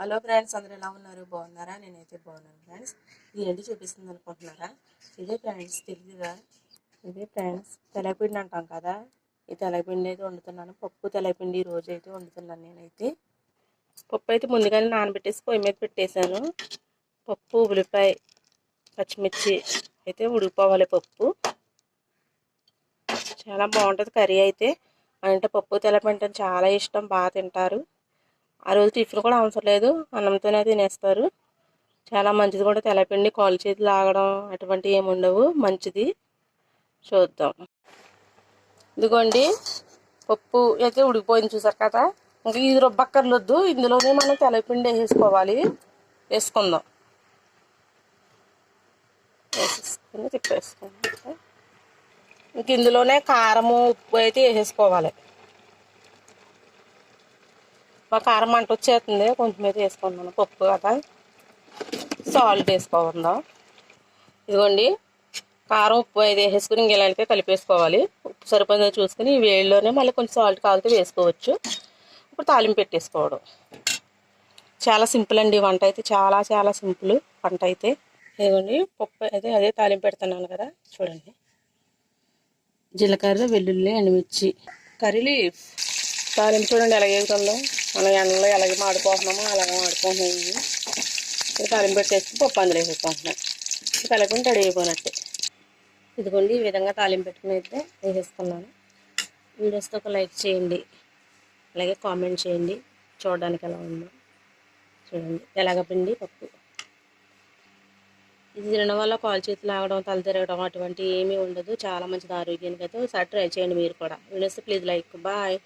Hello friends అందరూ ఎలా ఉన్నారు? బాగున్నారా? నేనైతే బాగున్నాను ఫ్రెండ్స్. ఇది ఏంటి చూపిస్తుంది అనుకుంటున్నారా? ఇదే ఫ్రెండ్స్ తెలియదుగా ఇదే ఫ్రెండ్స్ తెలపిండి అంటాం కదా? ఈ తెలపిండి అయితే వండుతున్నాను. పప్పు తెలపిండి ఈ రోజు అయితే వండుతున్నాను నేనైతే. పప్పు అయితే ముందుగానే నానబెట్టేసి పొయ్యి మీద పెట్టేశాను. పప్పు ఉల్లిపాయ పచ్చిమిర్చి అయితే ఉడికిపోవాలి పప్పు. చాలా బాగుంటుంది కర్రీ అయితే. అంటే పప్పు తెలపిండి అంటే చాలా ఇష్టం బాగా తింటారు. ఆ రోజు టిఫిన్ కూడా అవసరం లేదు. అన్నంతోనే తినేస్తారు. చాలా మంచిది కూడా తెల్లపిండి కాలు చేతులు లాగడం అటువంటివి ఏమి ఉండవు. మంచిది. చూద్దాం. ఇదిగోండి. పప్పు అయితే ఉడికిపోయింది చూసారు కదా? ఇంకా ఇది రుబ్బక్కర్లొద్దు. ఇందులోనే మనం తెల్లపిండి వేసేసుకోవాలి. వేసుకుందాం. వేసేసుకుని తిప్పేసుకుందాం ఇంక ఇందులోనే కారము ఉప్పు అయితే వేసేసుకోవాలి. మా కారం మంట వచ్చేస్తుంది. కొంచెం అయితే వేసుకుందాం పప్పు కదా. సాల్ట్ వేసుకోకుందాం ఇదిగోండి. కారం ఉప్పు అయితే వేసుకుని ఇంకెలాంటి ఇలాంటివి కలిపేసుకోవాలి. ఉప్పు సరిపోయిందో చూసుకుని ఈ వేడిలోనే మళ్ళీ కొంచెం సాల్ట్ కాలితే వేసుకోవచ్చు. ఇప్పుడు తాలింపు పెట్టేసుకోవడం. చాలా సింపుల్ అండి. వంట అయితే చాలా చాలా సింపుల్ వంట అయితే. ఇదిగోండి. పప్పు అయితే అదే తాలింపు పెడుతున్నాను కదా. చూడండి. జీలకర్ర వెల్లుల్లి ఎండుమిర్చి. Curry leaf. తాలింపు చూడండి ఎలా ఎగుతుందో మనం ఎండలో ఎలాగే మాడుకుంటున్నామో అలాగే మాడిపోతున్నాయి. ఇవి ఇది తాలింపు పెట్టేసి పప్పు అందులో వేసేసుకుంటున్నాం. కలపని రెడీ అయిపోయినట్టే ఇదిగోండి ఈ విధంగా తాలింపు పెట్టుకుని అయితే వేసేసుకున్నాను. వీడియోస్తో ఒక లైక్ చేయండి. అలాగే కామెంట్ చేయండి. చూడడానికి ఎలా ఉందో చూడండి. ఎలాగ పిండి పప్పు. ఇది తినడం వల్ల కాలు చేతులు ఆగడం తల తిరగడం అటువంటి ఏమీ ఉండదు. చాలా మంచిది. ఆరోగ్యానికి అయితే ఒకసారి ట్రై చేయండి మీరు కూడా. Videos please like. బాయ్.